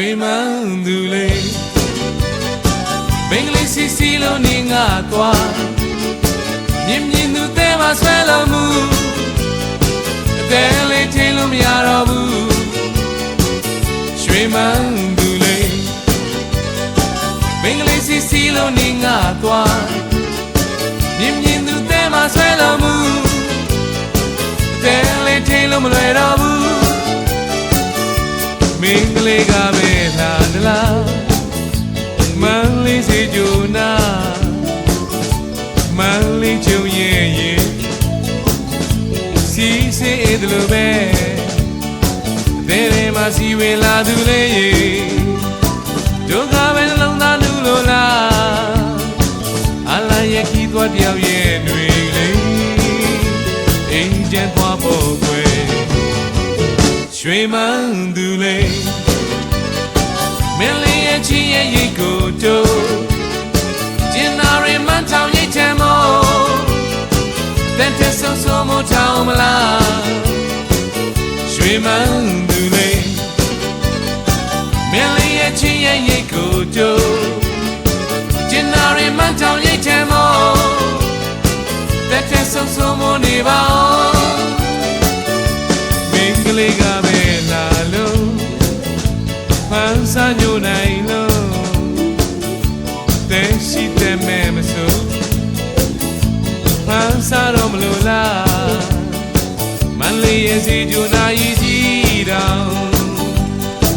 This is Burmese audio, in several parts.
ွှေမန်းသူလေးဘင်္ဂလီစီစီလုံးနေငါသွားမြင်မြင်သူတဲမှာဆွဲလို့မှုအသေးလေးထိန်လို့မရတော့ဘူးရွှေမန်းသူလေးဘင်္ဂလီစီစီလုံးနေငါသွားမြင်မြင်သူတဲမှာဆွဲလို့မှုအသေးလေးထိန်လို့မလွယ်တော့ဘူးမင်း ကလေးကပဲလာဒလားမန်လေးစီဂျူနာမန်လေးချုံရဲ့ရဲ့စီစီအဲ့ဒလိုပဲတဲ့ရဲမှာစီဝင်လာသူလေးရဲ့ဒုက္ခပဲနှလုံးသားလူလိုလားအလားရဲ့ခီးသွားတယောက်ရဲ့တွေလေးအိမ်ကျန်သွားဖို့ကွယ်ရွှေမန်းသူလေးမင်းလေး ရဲ့ချီရဲ့ရိတ်ကိုတိုးကျင်နာရီမန်းထောင်ရိတ်ချမ်းမို့တဲ့တဲ့ဆုံဆုံမထောင်မလားရွှေမန်းသူလေးမင်းလေးရဲ့ချီရဲ့ရိတ်ကိုတိုးကျင်နာရီမန်းထောင်ရိတ်ချမ်းမို့တဲ့တဲ့ဆုံဆုံမနေပါဦးမင်းကလေးက စီဂျူနာကြီးကြီးတောင်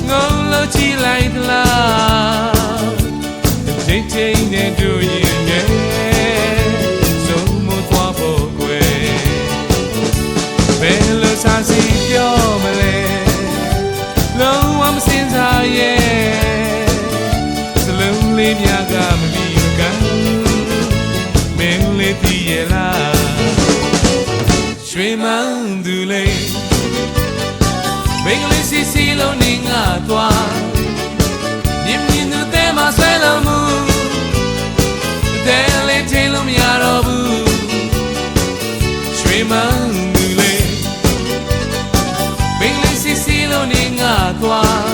ငုံလို့ချီလိုက်သလားချိန်ချိန်နဲ့တို့ရင်နဲ့ဆုံးမသွားဖို့ကွယ်ဘယ်လိုစားစီပြောမလဲ ငါသွားမြင်မြင်သူတဲမှာဆွဲလို့မှုတဲလေးထိန်လို့မရတော့ဘူးရွှေမန်းသူလေးဘင်္ဂလီစီစီလုံးနေငါသွား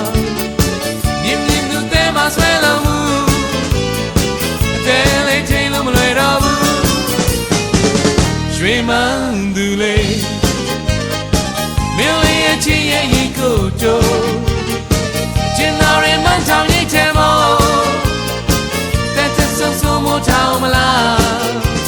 မြင်မြင်သူတဲမှာဆွဲလို့မှုအတဲလေးချိန်လို့မလွယ်တော့ဘူးရွှေမန်းသူလေးမင်းလေးရဲ့ချင်းရဲ့ရင်ကိုတိုးကျင် နာရင်မန်းထောင်ရိတ်ထဲမို့တဲ့တဲ့ဆုံဆုံမထောင်မလား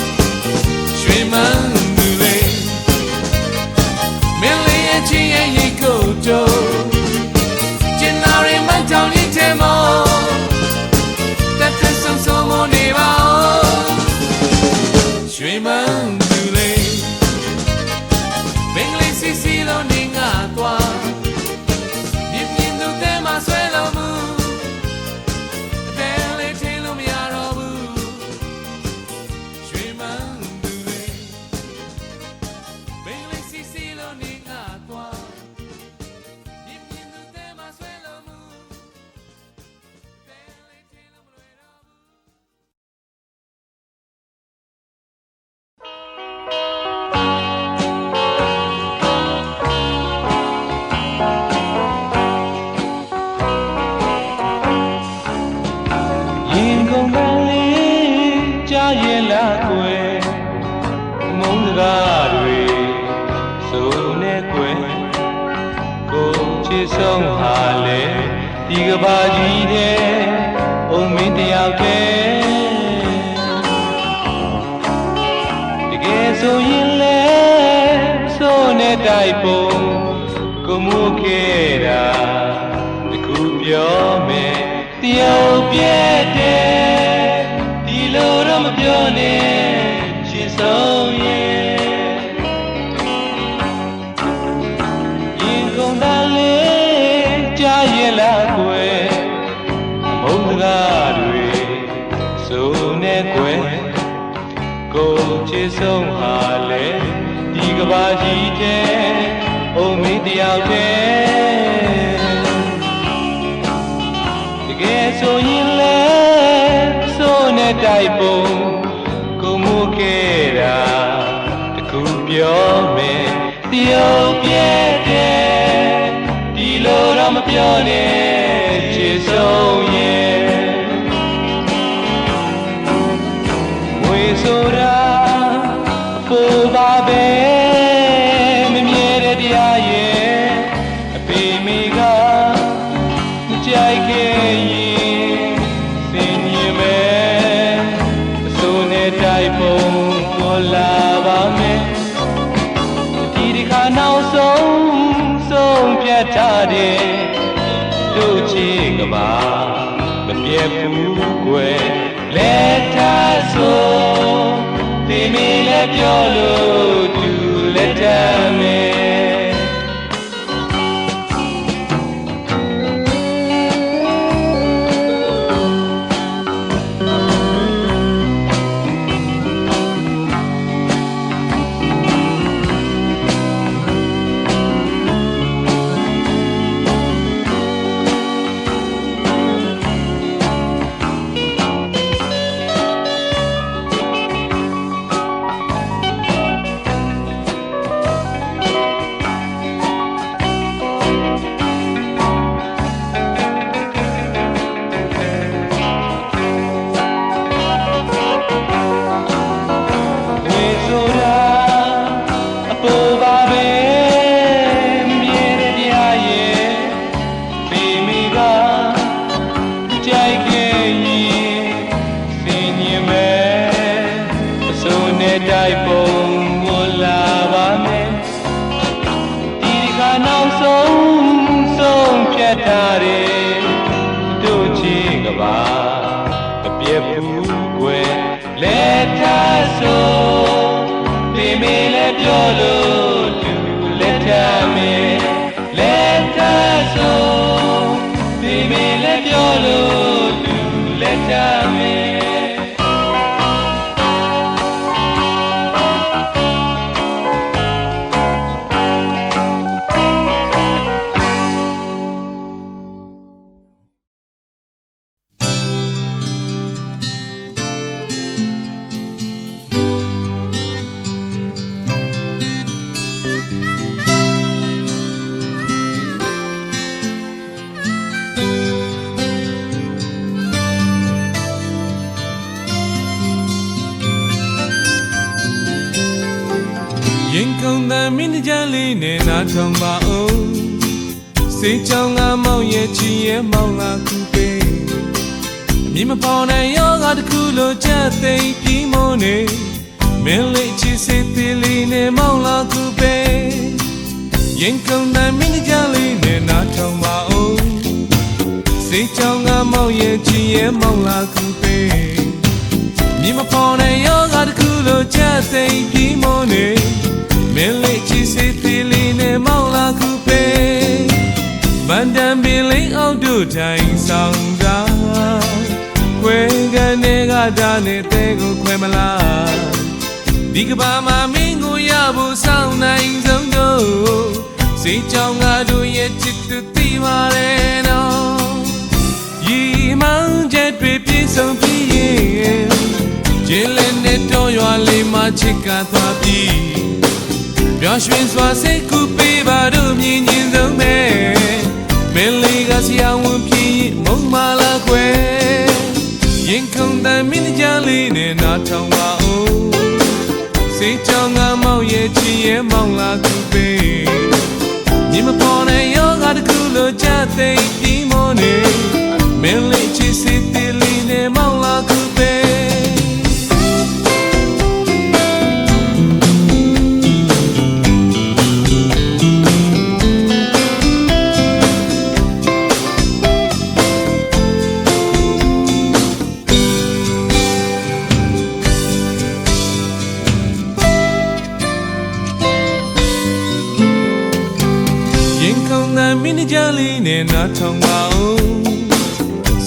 တိုက်ပုံကိုမှုခဲ့တာတခုပြောမယ်တယောက်ပြည့်တယ်ဒီလိုတော့မပြောနဲ့ချစ်ဆုံး ဒီကဘာကြီးတဲ့အုံမင်းတယောက်တည်းတကယ်ဆိုရင်လဲစိုးနဲ့တိုက်ပုံ မီလည်း ဘူးကွယ်လက်ထားဆိုဒီမေလည်းပြောလို့ လေးနဲ့နားထောင်ပါဦးစိတ်ချောင်းကမောင်ရဲ့ချီရဲ့မောင်လာကူပေးအမြင်မပေါ်တဲ့ယောဂတစ်ခုလိုချက်သိမ်းပြီးမနေမင်းလေးချစ်စိတ်သေးလေးနဲ့မောင်လာကူပေးရင်ကုန်တဲ့မင်းကြလေးနဲ့နားထောင်ပါဦးစိတ်ချောင်းကမောင်ရဲ့ချီရဲ့မောင်လာကူပေးမြင်မပေါ်တဲ့ယောဂတစ်ခုလိုချက်သိမ်းပြီးမနေမင်းလေးချစ်စိတ်သေးလေးနဲ့ မောင်လာကူပေးမန်တန်ပင်လေးအောင်တို့ထိုင်ဆောင်တာခွဲကနေကတာနဲ့တဲကိုခွဲမလားဒီကဘာမှာမင်းကိုရဖို့စောင့်နိုင်ဆုံးတို့စိတ်ကြောင့်ငါတို့ရဲ့ချစ်သူသိပါတယ်နော်ရီမောင်ချက်တွေပြည့်စုံပြီးရင်ကျင်းလည်းနဲ့တော့ရွာလေးမှာချစ်ကသွားပြီး ပျော်ရွှင်စွာစိတ်ကူပေးပါတို့မြင်ညင်ဆုံးပဲမင်းလေးကဆရာဝန်ဖြစ်ရင်မုံမလာခွဲရင်ခုန်တဲ့မင်းကြလေးနဲ့နားထောင်ပါဦးစိတ်ကြောင့်ငါမောင်ရဲ့ချီရဲ့မောင်လာကူပေးမြင်မပေါ်တဲ့ယောဂတစ်ခုလိုချသိမ့်ပြီးမနေမင်းလေးချစ်စစ်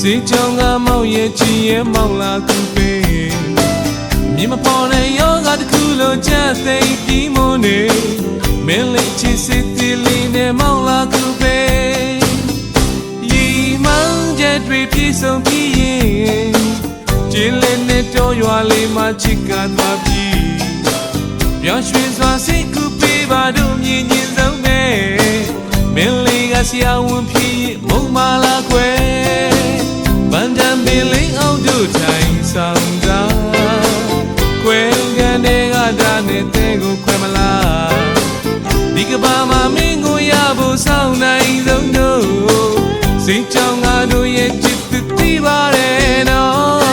စေချောင်းကမောင်ရဲ့ချီရဲ့မောင်လာကူပေးမြင်မပေါ်တဲ့ယောဂတစ်ခုလိုချက်သိမ့်ပြီးမနေမင်းလေးချစ်စစ်တီလေးနဲ့မောင်လာကူပေးရီမောင်ချက်တွေပြည့်စုံပြီးရင်ကျင်းလေးနဲ့တော့ရွာလေးမှာချစ်ကသွားပြီးပျော်ရွှင်စွာစိတ်ကူပေးပါတို့မြင်ညင်ဆုံးပဲမင်းလေးကဆရာဝန်ဖြစ်ရင်မုံမာလာခွဲ မန္တန်ပင်လင်းအောင်တို့ထိုင်ဆောင်တာကွယ်ကန်တွေကဒါနဲ့တဲကိုခွဲမလားဒီကဘာမှာမင်းကိုရဖို့စောင့်နိုင်ဆုံးတို့စိတ်ကြောင့်ငါတို့ရဲ့จิตတူတီးပါတယ်နော်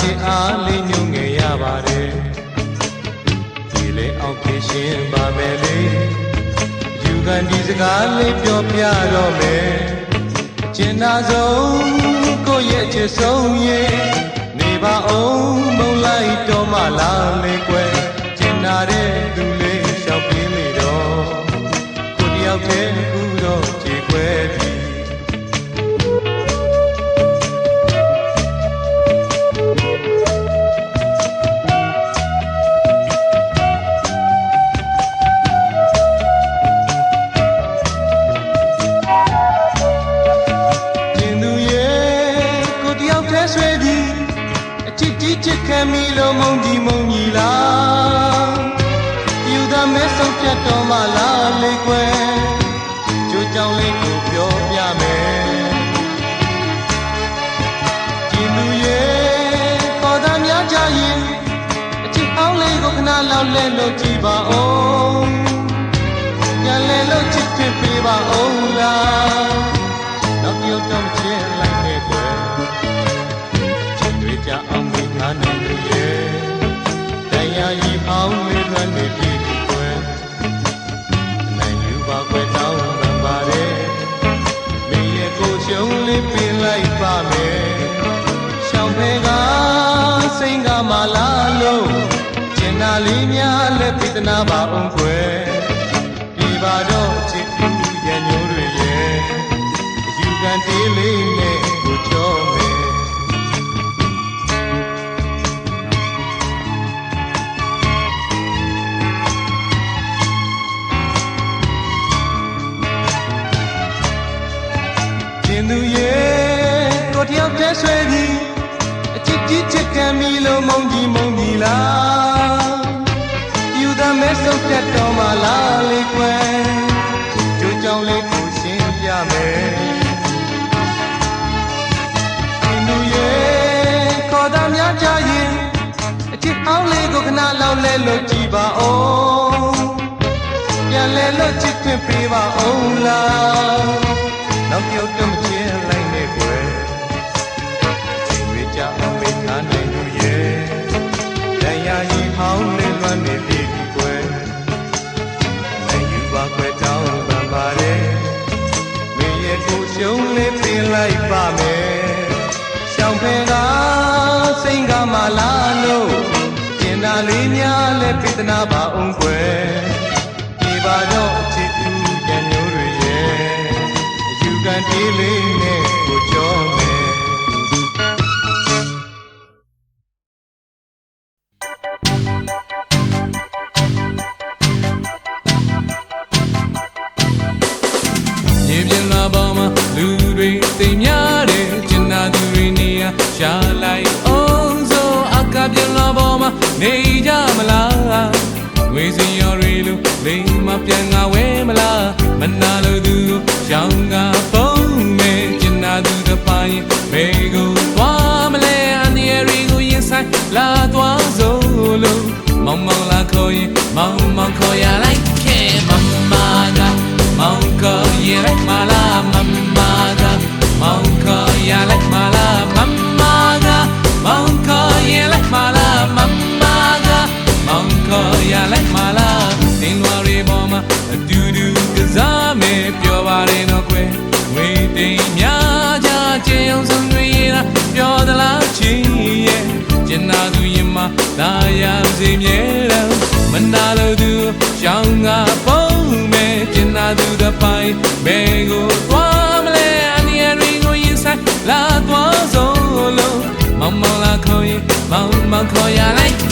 ချစ်အားလေးညွှန်ငယ်ရပါတယ်ဒီလေအောင်ဖြည့်ရှင်ပါမယ်လေယူကန်ဒီစကားလေးပြောပြတော့မယ်ကျင်နာဆုံးကိုယ့်ရဲ့ချစ်ဆုံးရဲ့နေပါအောင်မုံလိုက်တော့မှလားလေကွယ်ကျင်နာတဲ့သူလေးရှောက်ပြေးမိတော့ကိုတယောက်တည်းကူတော့ခြေခွဲ လေးကိုခဏလောက်လဲလို့ကြည့်ပါဦးပြန်လဲလို့ချစ်ဖြစ်ပေးပါဦးလားနောက်ပြုတ်တော့ချင်လိုက်နေကွယ်ချစ်တွေကြအောင်မိသားနိုင်လို့ရဲ့တရားကြီးအောင်လေးလွမ်းနေပြီကွယ်နိုင်ယူပါကွယ်တောင်းပန်ပါတယ်မင်းရဲ့ကိုရှုံးလေးပင်လိုက်ပါမယ်ရှောင်းဖဲကစိန်ကမှလာလို့ကျင် နာလေးများလက်ပြဒနာပါအောင်ကွယ်ဒီပါတော့ချစ်သူရဲ့ညိုးတွေရဲ့ယူကန်တေးလေးနဲ့ကိုကြောမယ်ကျင်သူရဲ့ကိုတယောက်တည်းဆွဲပြီးအချစ်ကြီးချစ်ကန်ပြီလို့မုံကြီးမုံကြီးလားယူသား မဲဆုံးဖြတ်တော်မှလားလေကွယ်ကြိုးကြောင်လေးကိုရှင်းပြမယ်ကျင်သူရဲ့ခေါ်သားများကြရင်အချစ်အောင်လေးကိုခဏလောက်လဲလို့ကြည်ပါဦးပြန်လဲလို့ချစ်ခွင့်ပေးပါဦးလားနောက်ပြုတ်တော့မချင် ပါကွယ်တောင်းပန်ပါတယ်မင်းရဲ့ကိုရှုံးလေးပြင်လိုက်ပါမယ်ရှောင်းဖဲကစိန်ကမှလာလို့ကျင်နာလေးများလဲပြဒနာပါအောင်ကွယ်ဒီပါတော့ချစ်သူရံမျိုးတွေရဲ့အယူကန်တေးလေး တွေတိမ်များတယ်ကျင်နာသူတွေနေရာရှာလိုက်အောင်ဆိုအကပြင်လာပေါ်မှာနေကြမလားဝေစီရော်ရီလူလိမ်မပြန်ငါဝဲမလားမနာလို့သူရှောင်းကပုံမဲ့ကျင်နာသူတစ်ပိုင်းဘေကိုသွားမလဲအန်ဒီရီကိုရင်ဆိုင်လာသွားစို့လို့မောင်မောင်လာခေါ်ရင်မောင်မောင်ခေါ်ရလိုက်ခဲမမက Monka ya like mala mama သူတစ်ပိုင်းဘယ်ကိုသွားမလဲအနီရရီကိုရင်ဆိုင်လာသွားဆုံးလို့မောင်မောင်လာခေါ်ရင်မောင်မောင်ခေါ်ရလိုက်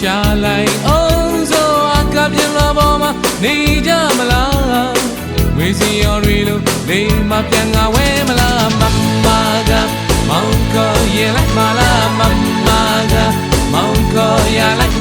ရှာလိုက်အောင်ဆိုအကပြင်းလာပေါ်မှာနေကြမလားငွေစီရော်တွေလိုနေမပြန်ငါဝဲမလားမမကမောင်ကောရလိုက်မလားမမကမောင်ကောရလိုက်